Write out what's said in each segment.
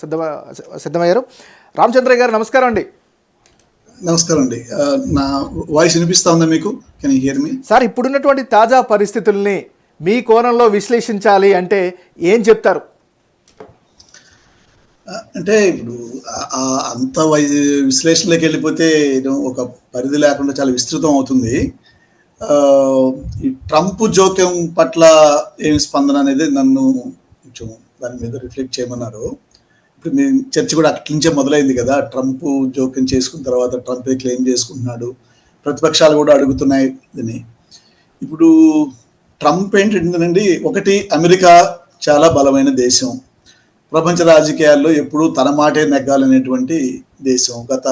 సిద్ధమ సిద్ధమయ్యారు. రామచంద్రయ్య గారు నమస్కారం అండి. నమస్కారం అండి. నా వాయిస్ వినిపిస్తా ఉందా మీకు? కెన్ హియర్ మీ సార్ ఇప్పుడున్నటువంటి తాజా పరిస్థితుల్ని మీ కోణంలో విశ్లేషించాలి అంటే ఏం చెప్తారు? అంటే ఇప్పుడు అంత విశ్లేషణలోకి వెళ్ళిపోతే ఒక పరిధి లేకుండా చాలా విస్తృతం అవుతుంది. ఈ ట్రంప్ జోక్యం పట్ల ఏమి స్పందన అనేది నన్ను కొంచెం దాని మీద రిఫ్లెక్ట్ చేయమన్నారు. చర్చ కూడా అట్ల నుంచే మొదలైంది కదా. ట్రంప్ జోక్యం చేసుకున్న తర్వాత ట్రంప్ క్లెయిమ్ చేసుకుంటున్నాడు. ప్రతిపక్షాలు కూడా అడుగుతున్నాయి అని. ఇప్పుడు ట్రంప్ ఏంటంటేనండి ఒకటి అమెరికా చాలా బలమైన దేశం. ప్రపంచ రాజకీయాల్లో ఎప్పుడూ తన మాటే నెగ్గాలనేటువంటి దేశం. గత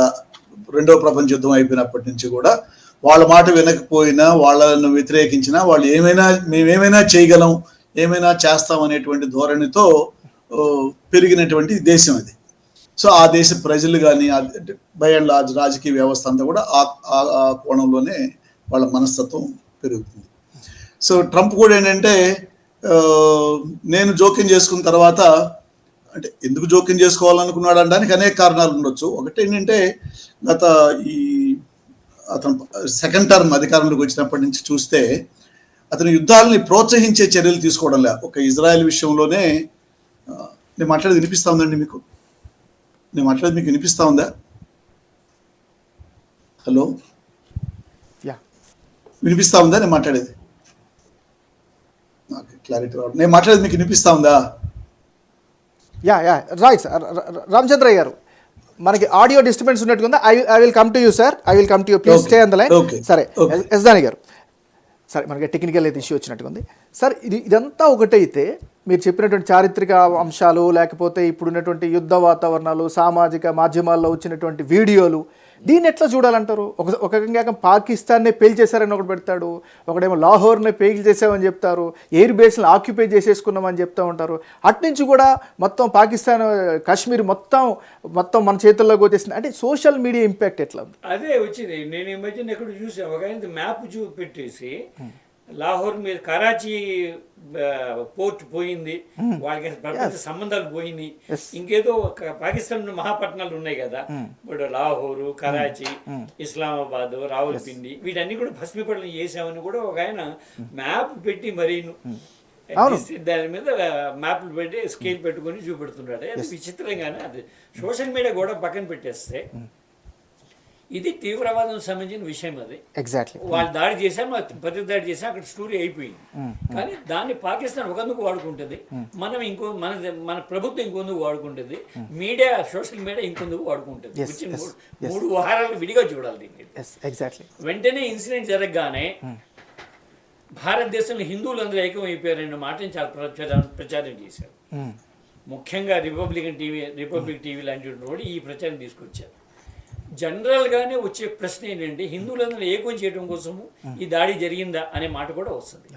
రెండో ప్రపంచ యుద్ధం అయిపోయినప్పటి నుంచి కూడా వాళ్ళ మాట వినకపోయినా వాళ్ళను వ్యతిరేకించినా వాళ్ళు ఏమైనా మేమేమైనా చేయగలం ఏమైనా చేస్తాం అనేటువంటి ధోరణితో పెరిగినటువంటి దేశం అది. సో ఆ దేశ ప్రజలు కానీ బై అండ్ లార్జ్ రాజకీయ వ్యవస్థ అంతా కూడా ఆ- ఆ- కోణంలోనే వాళ్ళ మనస్తత్వం పెరుగుతుంది. సో ట్రంప్ కూడా ఏంటంటే నేను జోక్యం చేసుకున్న తర్వాత అంటే ఎందుకు జోక్యం చేసుకోవాలనుకున్నాడు అనడానికి అనేక కారణాలు ఉండొచ్చు. ఒకటి ఏంటంటే గత ఈ అతను సెకండ్ టర్మ్ అధికారంలోకి వచ్చినప్పటి నుంచి చూస్తే అతను యుద్ధాలని ప్రోత్సహించే చర్యలు తీసుకోవడం లే ఒక ఇజ్రాయెల్ విషయంలోనే నేను మాట్లాడేది వినిపిస్తా ఉందండి మీకు? నేను మాట్లాడేది మీకు వినిపిస్తా ఉందా? హలో? యా. వినిపిస్తా ఉందా నేను మాట్లాడేది? నాకు క్లారిటీ రావడం. నేను మాట్లాడేది మీకు వినిపిస్తా ఉందా? Yeah yeah. Right sir. Ramachandraiah garu మనకి ఆడియో డిస్టర్బెన్స్ ఉన్నట్టుగా I I will come to you sir. I will come to you. Please. Stay Okay. సరే Okay. ఎస్దాని గారు. సరే మనకి టెక్నికల్ అయితే ఇష్యూ వచ్చినట్టుగా ఉంది సార్ ఇది ఇదంతా ఒకటైతే మీరు చెప్పినటువంటి చారిత్రక అంశాలు లేకపోతే ఇప్పుడున్నటువంటి యుద్ధ వాతావరణాలు సామాజిక మాధ్యమాల్లో వచ్చినటువంటి వీడియోలు దీన్ని ఎట్లా చూడాలంటారు? ఒక ఒక రకంగా పాకిస్తాన్నే పేల్చేశారని ఒకటి పెడతాడు ఒకడేమో లాహోర్నే పేల్చేసామని చెప్తారు ఎయిర్ బేస్ని ఆక్యుపై చేసేసుకున్నామని చెప్తా ఉంటారు. అట్నుంచి కూడా మొత్తం పాకిస్తాన్ కాశ్మీర్ మొత్తం మొత్తం మన చేతుల్లోకి వచ్చేసింది. అంటే సోషల్ మీడియా ఇంపాక్ట్ ఎట్లా ఉంది? అదే వచ్చింది. నేను ఈ మధ్యన ఎక్కడ చూసాను ఒక మ్యాప్ చూ పెట్టేసి లాహోర్ మీద కరాచీ పోర్ట్ పోయింది. వాళ్ళకి అసలు ప్రపంచ సంబంధాలు పోయినాయి. ఇంకేదో ఒక పాకిస్తాన్ మహాపట్నాలు ఉన్నాయి కదా. ఇప్పుడు లాహోరు కరాచీ ఇస్లామాబాద్ రావులపిండి వీటన్ని కూడా భస్మీపట్నం చేసామని కూడా ఒక ఆయన మ్యాప్ పెట్టి మరీను. దాని మీద మ్యాప్లు పెట్టి స్కేల్ పెట్టుకొని చూపెడుతున్నాడు. అది విచిత్రంగానే అది సోషల్ మీడియా కూడా పక్కన పెట్టేస్తే ఇది తీవ్రవాదం సంబంధించిన విషయం అది. ఎగ్జాక్ట్లీ వాళ్ళు దాడి చేశాం ప్రతి దాడి చేసాం అక్కడ స్టోరీ అయిపోయింది. కానీ దాన్ని పాకిస్తాన్ ఒకందుకు వాడుకుంటుంది? మనం ఇంకో మన మన ప్రభుత్వం ఇంకొందుకు వాడుకుంటుంది? మీడియా సోషల్ మీడియా ఇంకొందుకు వాడుకుంటుంది? వచ్చిన మూడు- వారాలు విడిగా చూడాలి దీన్ని. ఎగ్జాక్ట్లీ వెంటనే ఇన్సిడెంట్ జరగగానే భారతదేశంలో హిందువులందరూ ఏకమైపోయారన్న మాటని చాలా ప్రచారం ప్రచారం చేశారు. ముఖ్యంగా రిపబ్లికన్ టీవీ రిపబ్లిక్ టీవీ లాంటి కూడా ఈ ప్రచారం తీసుకొచ్చారు. జనరల్గానే వచ్చే ప్రశ్న ఏంటంటే హిందువులందరూ ఏకం చేయడం కోసము ఈ దాడి జరిగిందా అనే మాట కూడా వస్తుంది.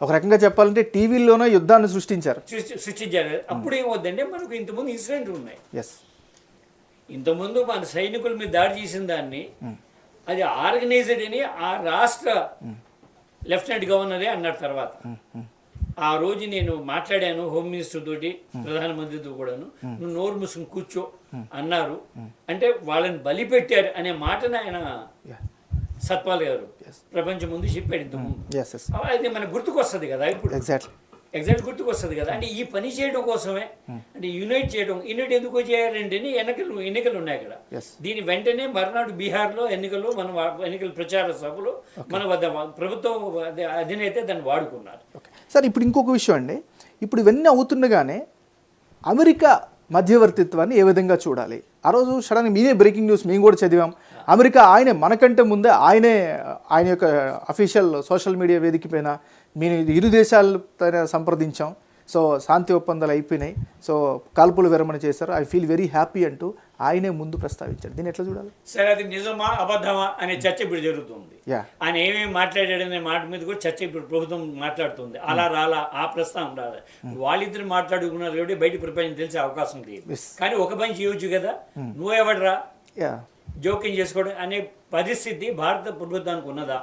ఒక రకంగా చెప్పాలంటే టీవీల్లోనే యుద్ధాన్ని సృష్టించారు. సృష్టి సృష్టించారు. అప్పుడు ఏమవుతుందంటే మనకు ఇంతకుముందు ఇన్సిడెంట్ ఉన్నాయి. ఎస్ ఇంతకుముందు మన సైనికుల మీద దాడి చేసిన దాన్ని అది ఆర్గనైజ్డ్ అని ఆ రాష్ట్ర లెఫ్టినెంట్ గవర్నరే అన్నాడు తర్వాత. ఆ రోజు నేను మాట్లాడాను హోమ్ మినిస్టర్ తోటి ప్రధానమంత్రితో కూడాను. నువ్వు నోరు మూసుకుని కూర్చో అన్నారు. అంటే వాళ్ళని బలి పెట్టారు అనే మాటను ఆయన సత్పాల్ గారు ప్రపంచం ముందు చెప్పాడు ఇంతకుముందు. ఎస్ అది మనకు గుర్తుకొస్తుంది కదా ఇప్పుడు. ఎగ్జాక్ట్లీ ఎగ్జాక్ట్ గుర్తుకొస్తుంది కదా. అంటే ఈ పని చేయడం కోసమే అంటే యునైట్ చేయడం యునైట్ ఎందుకు చేయాలంటే ఎన్నికలు ఎన్నికలు ఉన్నాయి అక్కడ. దీని వెంటనే మర్నాడు బీహార్లో ఎన్నికలు మన ఎన్నికల ప్రచార సభలో మన వద్ద ప్రభుత్వం అధినేత దాన్ని వాడుకున్నారు. సార్ ఇప్పుడు ఇంకొక విషయం అండి. ఇప్పుడు ఇవన్నీ అవుతుండగానే అమెరికా మధ్యవర్తిత్వాన్ని ఏ విధంగా చూడాలి? ఆ రోజు సడన్ మీదే బ్రేకింగ్ న్యూస్ మేము కూడా చదివాం. అమెరికా ఆయనే మనకంటే ముందే ఆయనే ఆయన యొక్క అఫీషియల్ సోషల్ మీడియా వేదిక పైన మేము ఇరు దేశాలతో సంప్రదించాం. సో శాంతి ఒప్పందాలు అయిపోయినాయి. సో కాల్పులు విరమణ చేశారు. ఐ ఫీల్ వెరీ హ్యాపీ అంటూ ఆయనే ముందు ప్రస్తావించారు దీన్ని ఎట్లా చూడాలి? సరే అది నిజమా అబద్ధమా అనే చర్చ ఇప్పుడు జరుగుతుంది. ఆయన ఏమేమి మాట్లాడాడనే మాట మీద కూడా చర్చ ఇప్పుడు ప్రభుత్వం మాట్లాడుతుంది. అలా రాలా ఆ ప్రస్తావన రాలా. వాళ్ళిద్దరు మాట్లాడుకున్నారు కాబట్టి బయట ప్రపంచం తెలిసే అవకాశం లేదు. కానీ ఒక పని చేయొచ్చు కదా? నువ్వెవడరా? యా. జోక్యం చేసుకోవడం అనే పరిస్థితి భారత ప్రభుత్వానికి ఉన్నదా?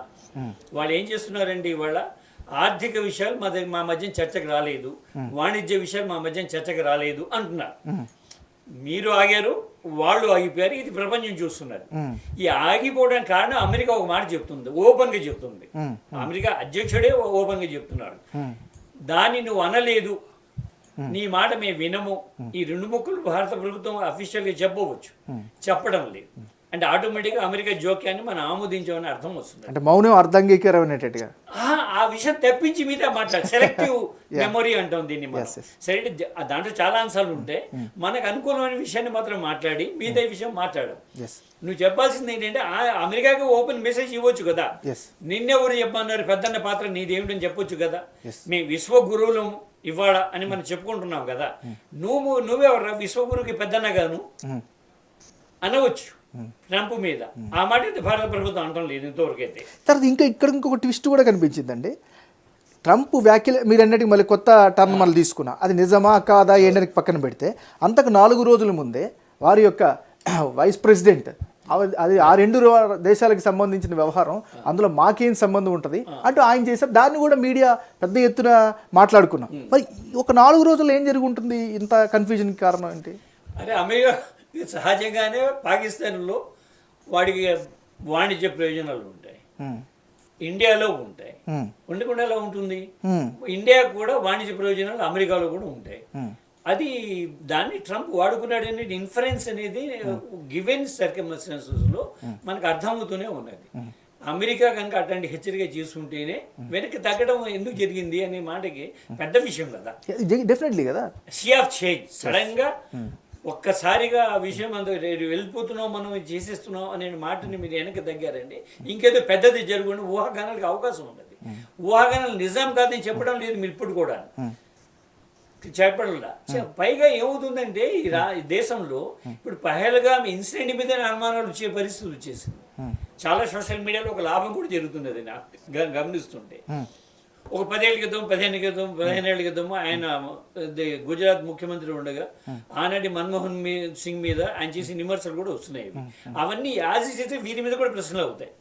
వాళ్ళు ఏం చేస్తున్నారండి ఇవాళ? ఆర్థిక విషయాలు మా దగ్గర మా మధ్య చర్చకు రాలేదు. వాణిజ్య విషయాలు మా మధ్య చర్చకు రాలేదు అంటున్నారు. మీరు ఆగారు వాళ్ళు ఆగిపోయారు ఇది ప్రపంచం చూస్తున్నారు. ఈ ఆగిపోవడానికి కారణం అమెరికా ఒక మాట చెప్తుంది ఓపెన్గా చెప్తుంది. అమెరికా అధ్యక్షుడే ఓపెన్గా చెప్తున్నాడు. దాన్ని నువ్వు అనలేదు. నీ మాట మేము వినము. ఈ రెండు ముక్కలు భారత ప్రభుత్వం అఫీషియల్గా చెప్పవచ్చు. చెప్పడం లేదు. అంటే ఆటోమేటిక్గా అమెరికా జోక్యాన్ని మనం ఆమోదించామని అర్థం వస్తుంది అంటే మౌనం అర్ధంగీకరం అనేటట్టుగా. ఆ, విషయం తెప్పించి మీద మాట్లాడు సెలెక్టివ్ మెమొరీ అంటాం దీన్ని. సరే దాంట్లో చాలా అంశాలు ఉంటాయి మనకు అనుకూలమైన విషయాన్ని మాత్రం మాట్లాడి మిగతా విషయం మాట్లాడు. నువ్వు చెప్పాల్సింది ఏంటంటే ఆ అమెరికాకి ఓపెన్ మెసేజ్ ఇవ్వచ్చు కదా. నిన్నెవరు చెప్పన్నారు పెద్దన్న పాత్ర నీదేమిటని చెప్పొచ్చు కదా. Yes. మీ విశ్వగురువులం ఇవ్వాడ అని మనం చెప్పుకుంటున్నావు కదా. నువ్వు నువ్వెవరా విశ్వగురువుకి పెద్దన్న గాను అనవచ్చు. ట్రంప్ మీద. ఆ మాట అయితే భారత ప్రభుత్వం అంటం లేదు ఇంతవరకు అయితే. తర్వాత ఇంకా ఇక్కడ ఇంకొక ట్విస్ట్ కూడా కనిపించిందండి. ట్రంప్ వ్యాఖ్యలు మీరు అన్నట్టుగా మళ్ళీ కొత్త టర్న్ మళ్ళీ తీసుకున్నా. అది నిజమా కాదా ఏంటని పక్కన పెడితే అంతకు నాలుగు రోజుల ముందే వారి యొక్క వైస్ ప్రెసిడెంట్ అది ఆ రెండు దేశాలకు సంబంధించిన వ్యవహారం అందులో మాకేం సంబంధం ఉంటుంది అంటూ ఆయన చేశారు. దాన్ని కూడా మీడియా పెద్ద ఎత్తున మాట్లాడుకున్నాం. మరి ఒక నాలుగు రోజులు ఏం జరిగి ఉంటుంది ఇంత కన్ఫ్యూజన్ కారణం ఏంటి? అరే అమెరికా సహజంగానే పాకిస్తాన్లో వాడికి వాణిజ్య ప్రయోజనాలు ఉంటాయి. ఇండియాలో ఉంటాయి. ఉండకుండా ఎలా ఉంటుంది? ఇండియా కూడా వాణిజ్య ప్రయోజనాలు అమెరికాలో కూడా ఉంటాయి. అది దాన్ని ట్రంప్ వాడుకున్నాడు అనేది ఇన్ఫరెన్స్ అనేది గివెన్ సర్కమ్స్టాన్సెస్లో మనకు అర్థమవుతూనే ఉన్నది. అమెరికా కనుక అట్లాంటి హెచ్చరిక చేసుకుంటేనే వెనక్కి తగ్గడం ఎందుకు జరిగింది అనే మాటకి పెద్ద విషయం కదా. డెఫినెట్లీ కదా. సీ ఆఫ్ చేంజ్ సడన్గా ఒక్కసారిగా ఆ విషయం అంత వెళ్ళిపోతున్నాం మనం చేసేస్తున్నాం అనే మాటని మీరు వెనక్కి తగ్గారండి. ఇంకేదో పెద్దది జరుగుండి ఊహాగానాలకు అవకాశం ఉన్నది. ఊహాగానాలు నిజం కాదని చెప్పడం లేదు మీరు ఇప్పుడు కూడా చెప్పడంలా. పైగా ఏమవుతుందంటే ఈ రా దేశంలో ఇప్పుడు పహల్గా ఇన్సిడెంట్ మీద అనుమానాలు వచ్చే పరిస్థితి వచ్చేసింది. చాలా సోషల్ మీడియాలో ఒక లాభం కూడా జరుగుతుంది అది గమనిస్తుంటే. ఒక పదేళ్ళ క్రితం పదిహేను క్రితం పదిహేను క్రితం ఆయన గుజరాత్ ముఖ్యమంత్రి ఉండగా ఆనాటి మన్మోహన్ సింగ్ మీద ఆయన చేసిన విమర్శలు కూడా వస్తున్నాయి అవన్నీ యాజ్ చేస్తే వీరి మీద కూడా ప్రశ్నలు అవుతాయి.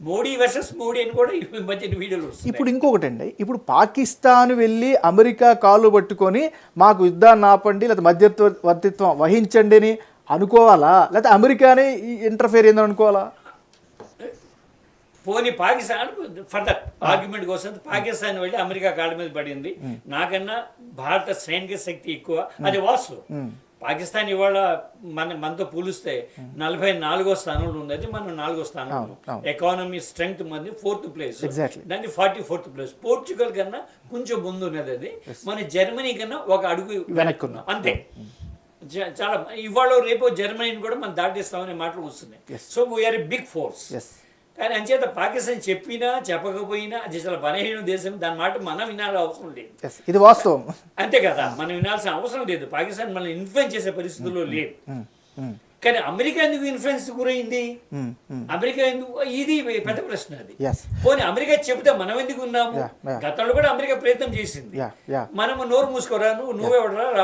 మోడీ వర్సెస్ మోడీ అని కూడా మధ్య వీడియోలు ఇప్పుడు ఇంకొకటి అండి. ఇప్పుడు పాకిస్తాన్ వెళ్ళి అమెరికా కాళ్ళు పట్టుకొని మాకు యుద్ధాన్ని ఆపండి లేదా మధ్యవర్తిత్వం వహించండి అని అనుకోవాలా? లేకపోతే అమెరికానే ఇంటర్ఫేర్ ఏందో అనుకోవాలా? పోనీ పాకిస్తాన్ ఫర్దర్ ఆర్గ్యుమెంట్ కోసం పాకిస్తాన్ వెళ్ళి అమెరికా కాళ్ళ మీద పడింది. నాకన్నా భారత సైనిక శక్తి ఎక్కువ. అది వాస్తవం. పాకిస్తాన్ ఇవాళ మన మనతో పోలిస్తే నలభై నాలుగో స్థానంలో ఉన్నది మనం నాలుగో స్థానంలో. ఎకానమీ స్ట్రెంగ్త్ మంది ఫోర్త్ ప్లేస్. దాన్ని ఫార్టీ ఫోర్త్ ప్లేస్ పోర్చుగల్ కన్నా కొంచెం ముందు ఉన్నది అది. మన జర్మనీ కన్నా ఒక అడుగు వెనక్కి ఉన్నాం. అంతే. చాలా ఇవాళ రేపు జర్మనీని కూడా మనం దాటిస్తామనే మాటలు వస్తున్నాయి. సో వీఆర్ బిగ్ ఫోర్స్ కానీ అంచేత పాకిస్తాన్ చెప్పినా చెప్పకపోయినా అది చాలా బలహీన దేశం దాని మాట మనం వినాల్సిన అవసరం లేదు. ఇది వాస్తవం. అంతే కదా మనం వినాల్సిన అవసరం లేదు. పాకిస్తాన్ మనల్ని ఇన్ఫ్లుయెన్స్ చేసే పరిస్థితుల్లో లేదు. కానీ అమెరికా ఎందుకు ఇన్ఫ్లుయెన్స్ గురైంది? అమెరికా ఎందుకు? ఇది పెద్ద ప్రశ్న అది. పోనీ అమెరికా చెబితే మనం ఎందుకు ఉన్నాము. గతంలో కూడా అమెరికా ప్రయత్నం చేసింది. మనము నోరు మూసుకోరా నువ్వు నువ్వెవడరా